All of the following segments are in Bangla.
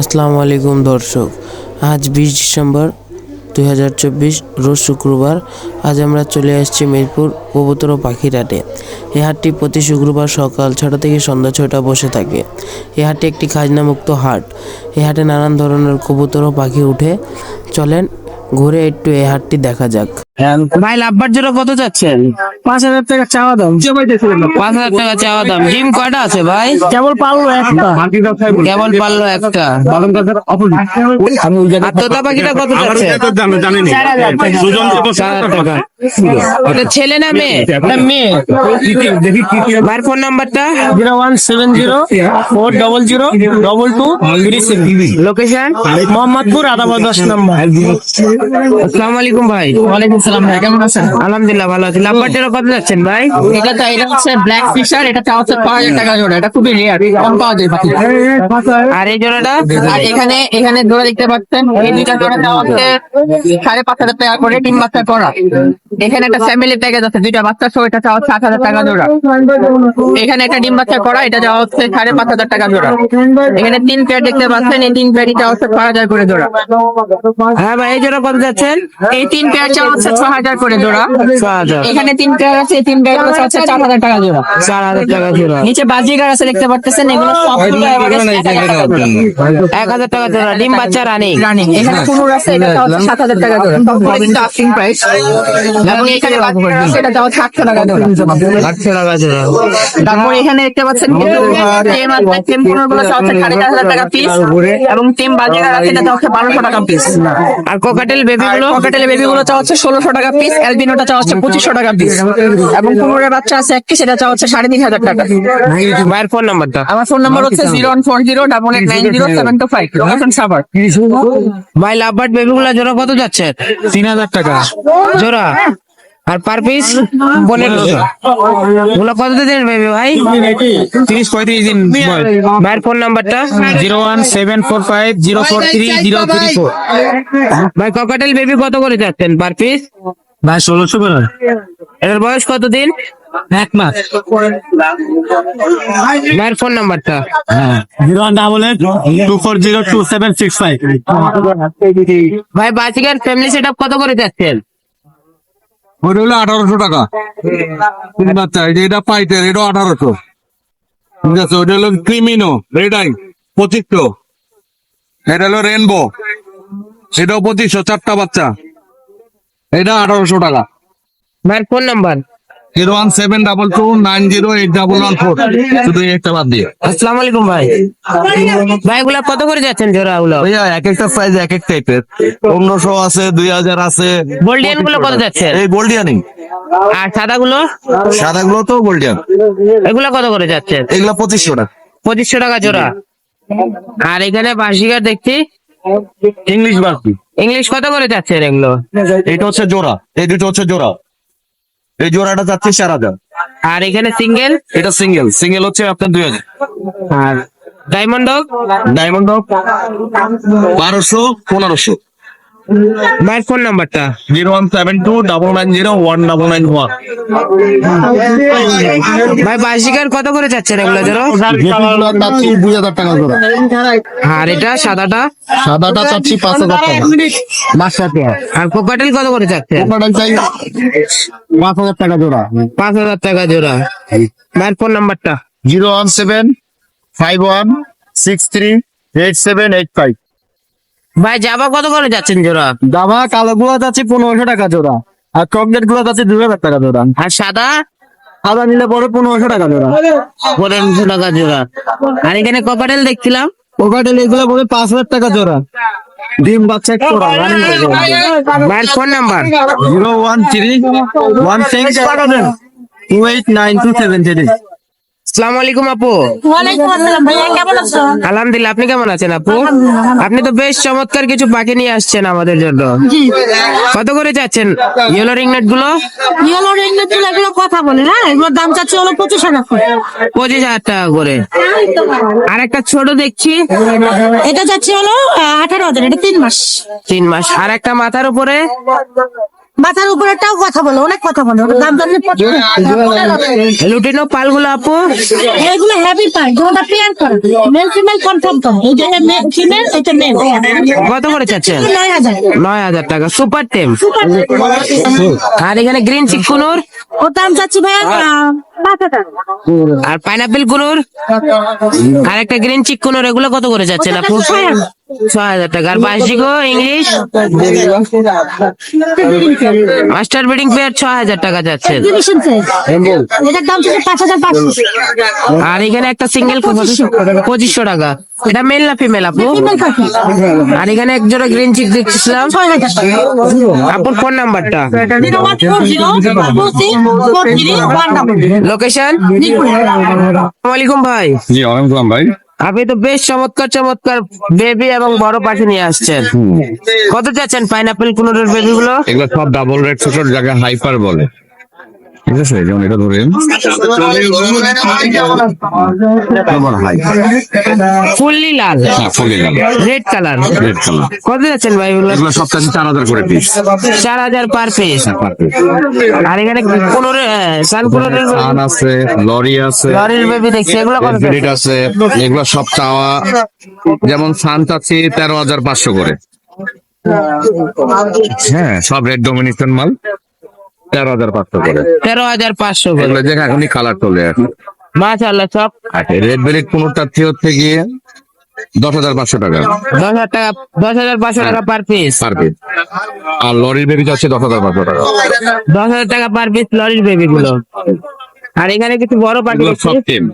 আসসালামু আলাইকুম দর্শক, আজ বিশ ডিসেম্বর দুই হাজার চব্বিশ, রোজ শুক্রবার, আজ আমরা চলে আসছি মিরপুর কবুতর পাখির হাটে। এই হাটটি প্রতি শুক্রবার সকাল ছটা থেকে সন্ধ্যা ছটা বসে থাকে। এই হাটটি একটি খাজনামুক্ত হাট। এই হাটে নানান ধরনের কবুতর পাখি উঠে চলেন, ঘুরে একটু এই হাটটি দেখা যাক। ভাই লাভবার জন্য কত চাচ্ছেন? পাঁচ হাজার টাকা চাওয়া দাম। পাঁচ হাজার টাকা চাওয়া দাম। ডিম কয়টা আছে ভাই? কেবল পারল একটা। কেবল পারল একটা। আর তোতা পাখিটা কত এটা ছেলে না মেয়ে? এটা মেয়ে। ভাইয়ের ফোন নাম্বারটা? Zero one seven zero four double zero double two location Mohammadpur Adabad দশ নম্বর। আসসালামু আলাইকুম ভাই। ওয়ালাইকুম সালাম ভাই কেমন আছেন? আলহামদুলিল্লাহ ভালো আছি। লাভবারটার কত যাচ্ছেন ভাই? এটা তো এটা হচ্ছে ব্ল্যাক ফিশার এটা চাওয়া হচ্ছে পাঁচ হাজার টাকা জোড়া। এটা খুবই রেয়ার কম পাওয়া যায় আর এই জোড়াটা? আর এখানে এখানে জোড়া দেখতে পাচ্ছেন এই দুইটা জোড়া হচ্ছে সাড়ে পাঁচ হাজার টাকা করে তিন বাচ্চা করা। এখানে একটা ফ্যামিলি প্যাকেজ আছে দুইটা বাচ্চা সহ এটা হচ্ছে আট হাজার টাকা জোড়া। এখানে একটা ডিম বাচ্চা করা এটা চাওয়া হচ্ছে সাড়ে পাঁচ হাজার টাকা জোড়া। এখানে তিন পেয়ার দেখতে পাচ্ছেন এই তিন পেয়ারই চাওয়া হচ্ছে ছয় হাজার করে জোড়া। হ্যাঁ ভাই এই জোড়া কত যাচ্ছেন? এই তিন পেয়ার চাওয়া হচ্ছে ছ হাজার করে জোড়া। এখানে তিন পেয়ার আছে তিন পেয়ারগুলো চাওয়া হচ্ছে চার হাজার টাকা জোড়া। চার হাজার টাকা জোড়া। নিচে বাজিগার আছে দেখতে পাচ্ছেন এগুলো সবগুলো এক হাজার টাকা জোড়া। এক হাজার টাকা জোড়া ডিম বাচ্চা রানিং। রানিং। এখানে কুনুর আছে এটা হচ্ছে সাত হাজার টাকা জোড়া। কিন্তু প্রাইস এবং এখানে বাজিগার আছে এটা চাওয়া আটশো টাকা জোড়া। আটশো টাকা জোড়া। তারপর এখানে দেখতে পাচ্ছেন টেম আছে টেম কুনুরগুলো চাওয়া সাড়ে চার হাজার টাকা পিস এবং টেম বাজিগার আছে এটা বারোশো টাকা পিস আর কোকাটেল বেবি গুলো? পকেটেলে বেবি গুলো হচ্ছে ষোলোশো টাকা পিস অ্যালবিনোটা চাওয়া হচ্ছে পঁচিশশো টাকা পিস এবং পনেরো বাচ্চা আছে একটি সেটা এটা চাওয়া হচ্ছে সাড়ে তিন হাজার টাকা। মায়ের ফোন নাম্বারটা আমার ফোন নাম্বার হচ্ছে zero one four zero double eight nine zero seven two five location Savar ভাই লাভবার্ড বেবিগুলা জোড়া কত যাচ্ছে? তিন হাজার টাকা। জোড়া? আর পার পিস পনেরোশো ওগুলো কত দিন বেবি ভাই? তিরিশ পঁয়ত্রিশ দিন ভাইয়ের ফোন নাম্বারটা zero one seven four five zero four three zero three four. ভাই ককাটেল বেবি কত করে যাচ্ছেন পার পিস ভাই ষোলোশো করে। এটার বয়স কত দিন এক মাস। ভাইয়ের ফোন নাম্বারটা হ্যাঁ। Zero one double eight two four zero two seven six five. ভাই বাসিকার ফ্যামিলি সেট কত করে যাচ্ছেন? ওটা হলো আঠারোশো টাকা। তিন বাচ্চা এটা পাইটের এটাও আঠারোশো। ঠিক আছে ওটা হলো ক্রিমিনো রেডাই পঁচিশশো। এটা হলো রেনবো এটাও পঁচিশশো চারটা বাচ্চা। এটা আঠারোশো টাকা। Phone number? Zero one seven double two nine zero eight double one four শুধু একটা বাদ দিয়ে। আসসালামু আলাইকুম ভাই। ভাই এগুলা কত করে যাচ্ছেন জোড়া গুলো? ভাইয়া এক একটা সাইজ এক এক টাইপের পনেরোশো আছে দুই হাজার আছে। গোল্ডিয়ানগুলো কত যাচ্ছেন এই গোল্ডিয়ানি আর সাদা গুলো? সাদা গুলো তো গোল্ডিয়ান এগুলা কত করে যাচ্ছেন এগুলা পঁচিশশো টাকা। পঁচিশশো টাকা জোড়া। আর এখানে বাসিকার দেখছি। ইংলিশ বাকি ইংলিশ কত করে যাচ্ছেন এগুলো? এটা হচ্ছে জোড়া। এই দুটো হচ্ছে জোড়া। এই জোড়াটা যাচ্ছে চার হাজার। আর এখানে সিঙ্গেল এটা সিঙ্গেল সিঙ্গেল হচ্ছে আপনার দুই হাজার। আর ডায়মন্ড ডায়মন্ড বারোশো পনেরোশো। ভাইয়ের ফোন নাম্বারটা zero one seven two double nine zero one double nine one. ভাই বাসিকার কত করে যাচ্ছেন এগুলো জোড়া চাচ্ছি দুই হাজার টাকা। জোড়া আর এটা সাদাটা? সাদাটা চাচ্ছি পাঁচ হাজার টাকা। মাসাতে আর কোকাটেল কত করে যাচ্ছে? চাই পাঁচ হাজার টাকা জোড়া। পাঁচ হাজার টাকা জোড়া। ভাইয়ের ফোন নাম্বারটা zero one seven five one six three eight seven eight five. ভাই জাবা কত করে যাচ্ছেন জোড়া? দামা কালো গুলো যাচ্ছে পনেরোশো টাকা জোড়া আর চকলেটগুলো যাচ্ছে দুই হাজার টাকা জোড়া। আর সাদা? সাদা নিলে পরে পনেরোশো টাকা জোড়া। পনেরোশো টাকা জোড়া। আর এখানে কপাটেল দেখছিলাম? কপাটেল এগুলো পরে পাঁচ হাজার টাকা জোড়া। ডিম বাচ্চা একটু ভাইয়ের phone number zero one three one six two eight nine two seven three. আসসালামু আলাইকুম আপু আলহামদুলিল্লাহ আপনি কেমন আছেন আপু? আপনি তো বেশ চমৎকার কিছু পাখি নিয়ে আসছেন আমাদের জন্য। কত করে যাচ্ছেন ইয়েলো রিংনেটগুলো? ইয়েলো রিংনেটগুলো এগুলো কথা বলে হ্যাঁ? এগুলোর দাম চাচ্ছে হলো পঁচিশ হাজার করে। পঁচিশ হাজার টাকা করে। আর একটা ছোট দেখছি। এটা চাচ্ছে হলো আঠারো হাজার এটা তিন মাস। তিন মাস। আর একটা মাথার উপরে? মাথার উপরেটাও কথা বলে অনেক কথা বলে দাম জানলে লুটিনো পালগুলো আপু। এগুলো পাই ওটা পেয়ার করে। মেল ফিমেল কনফার্ম এই যে ফিমেল এটা মেল কত করে চাচ্ছেন? নয় হাজার। টাকা সুপার টেম আর এখানে গ্রিন চিকুনুর ও দাম চাচ্ছি ভাইয়া আর পাইনাপেল কুনুর? আর একটা গ্রিন চিকুনুর এগুলো কত করে যাচ্ছেন আপু? ছয় হাজার। টাকা। আর বার্ষিক ইংলিশ? মাস্টার বিডিং পেয়ার ছয় হাজার টাকা পাঁচশো। আর এখানে একটা সিঙ্গেল পঁচিশশো টাকা। এটা মেল না ফিমেল আপু? আর এখানে এক জোড়া গ্রিন চিক দেখছিলাম। আপুর ফোন নাম্বারটা লোকেশন আসসালামাইকুম ভাই। জি ওয়ালাইকুম ভাই। আপনি তো বেশ চমৎকার চমৎকার বেবি এবং বড় পাখি নিয়ে আসছেন। কত চাচ্ছেন পাইনাপেল কুনোর বেবি গুলো? এগুলো সব ডাবল রেড ছোট জায়গায় হাইপার বলে। ঠিক আছে যেমন এটা ধরেন। হাই ফুললি লাল। হ্যাঁ রেড কালার রেড কালার কত যাচ্ছেন ভাই এগুলো? সপ্তাহে চার হাজার করে পিস চার হাজার পার পিস আর এখানে সান সান আছে লরি আছে লরির বেবি দেখছি এগুলো কত আছে এগুলো সব চাওয়া। যেমন সান চাচ্ছি তেরো হাজার পাঁচশো করে। হ্যাঁ। সব রেড ডোমিনেশন মাল। তেরো হাজার পাঁচশো করে। তেরো হাজার পাঁচশো এগুলো দেখে এখনই কালার চলে আসে মাশাআল্লাহ সব। রেড বেলিট কোনোটার থেকে হচ্ছে গিয়ে দশ হাজার পাঁচশো টাকা। দশ হাজার টাকা দশ হাজার পাঁচশো টাকা পার পিস পার পিস আর লরির বেবি যাচ্ছে দশ হাজার পাঁচশো টাকা। দশ হাজার টাকা পার পিস লরির বেবি গুলো। আর এখানে কিছু বড় পাখি সব টিম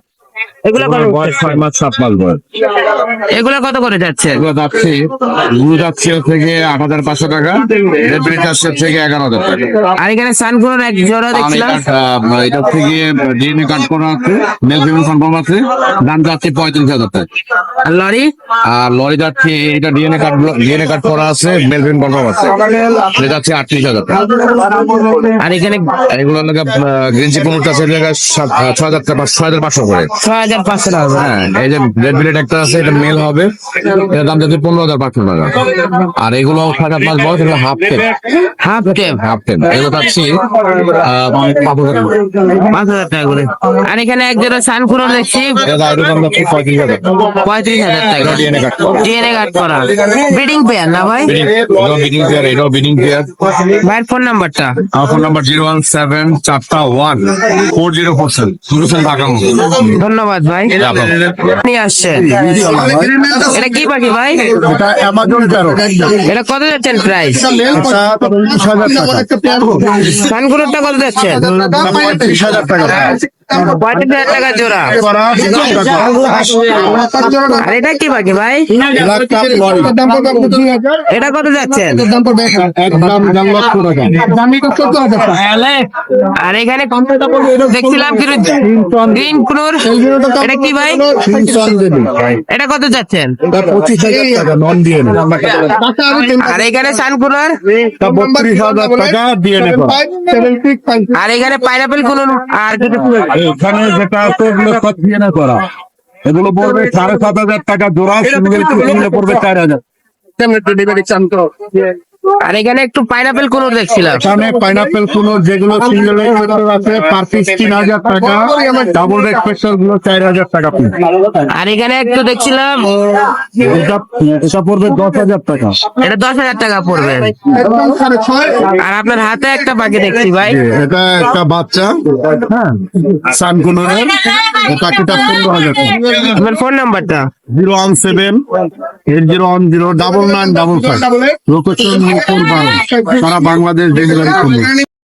এগুলো কত বয়স ছয় মাস সাত মাস বয়স। এগুলো কত করে যাচ্ছে? এগুলো যাচ্ছে ব্লু যাচ্ছে হচ্ছে আট হাজার পাঁচশো টাকা রেড যাচ্ছে হচ্ছে এগারো হাজার টাকা। আর এখানে সানকুনোর এক জোড়া দেখছিলাম। এটা, ডিএনএ করা আছে মেল ফিমেল কনফার্ম আছে দাম যাচ্ছে পঁয়ত্রিশ হাজার টাকা। আর লরি? আর লরি যাচ্ছে এটা ডিএনএ কার্ড ডিএনএ কার্ড করা আছে মেল ফিমেল কনফার্ম আছে। এটা যাচ্ছে আটত্রিশ হাজার টাকা। আর এখানে এগুলো লাগে গ্রিন চিপ আছে ছয় হাজার টাকা ছয় হাজার পাঁচশো করে। ছয় হাজার পাঁচশো টাকা হ্যাঁ এই যে রেড বিলেট একটা আছে এটা মেল হবে। এটার দাম যাচ্ছে পনেরো হাজার পাঁচশো টাকা। আর এগুলো বয়স half tape half tape half tape এগুলো যাচ্ছে পাঁচ হাজার করে। পাঁচ হাজার টাকা করে। আর এখানে এক জোড়া সানকুনো দেখছি। এটা দাম দাম যাচ্ছে পঁয়ত্রিশ হাজার। পঁয়ত্রিশ হাজার টাকা। ডিএনএ কার্ড করা। ডিএনএ ব্রিডিং পেয়ার না ভাই? এটাও পেয়ার এটাও বিডিং পেয়ার ভাইয়ের ফোন নাম্বারটা আমার phone number zero one seven চারটা one four zero four seven সুরুসেন Dhaka ধন্যবাদ ভাই। নিয়ে আসছেন। এটা কি পাখি ভাই? এটা অ্যামাজন প্যারো এটা কত যাচ্ছেন প্রাইস সানকুনোরটা কত যাচ্ছেন? টাকা। পঁয়ত্রিশ টাকা। জোড়া আর এটা কি ভাই? এটা কত? যাচ্ছেন? একদম দেড় লক্ষ টাকা। আর এখানে দেখছিলাম গ্রিন কুনুর? এটা কি ভাই? এটা কত যাচ্ছেন? পঁচিশ হাজার টাকা নন দিয়ে নেবে আর এখানে সানকুনার এটা হাজার টাকা দিয়ে আর এখানে পাইনাপেল আর কিছু এখানে যেটা আছে এগুলো সব দিয়ে না করা এগুলো পড়বে সাড়ে সাত হাজার টাকা জোড়া পড়বে চার হাজার। আর এখানে একটু পাইনাপেল কুনুর দেখছিলাম। এখানে পাইনাপেল কোনো যেগুলো সিঙ্গেল আছে পার পিস তিন হাজার টাকা ডাবল স্পেশালগুলো চার হাজার টাকা piece। আর এখানে একটু দেখছিলাম এটা পড়বে দশ হাজার টাকা। এটা দশ হাজার টাকা পড়বে। আর আপনার হাতে একটা পাখি দেখছি ভাই। এটা একটা বাচ্চা হ্যাঁ সানকুনের পাখিটা পনেরো হাজার টাকা। আপনার ফোন নাম্বারটা zero one seven eight zero one zero double nine double five. Location Mirpur সারা বাংলাদেশ করবে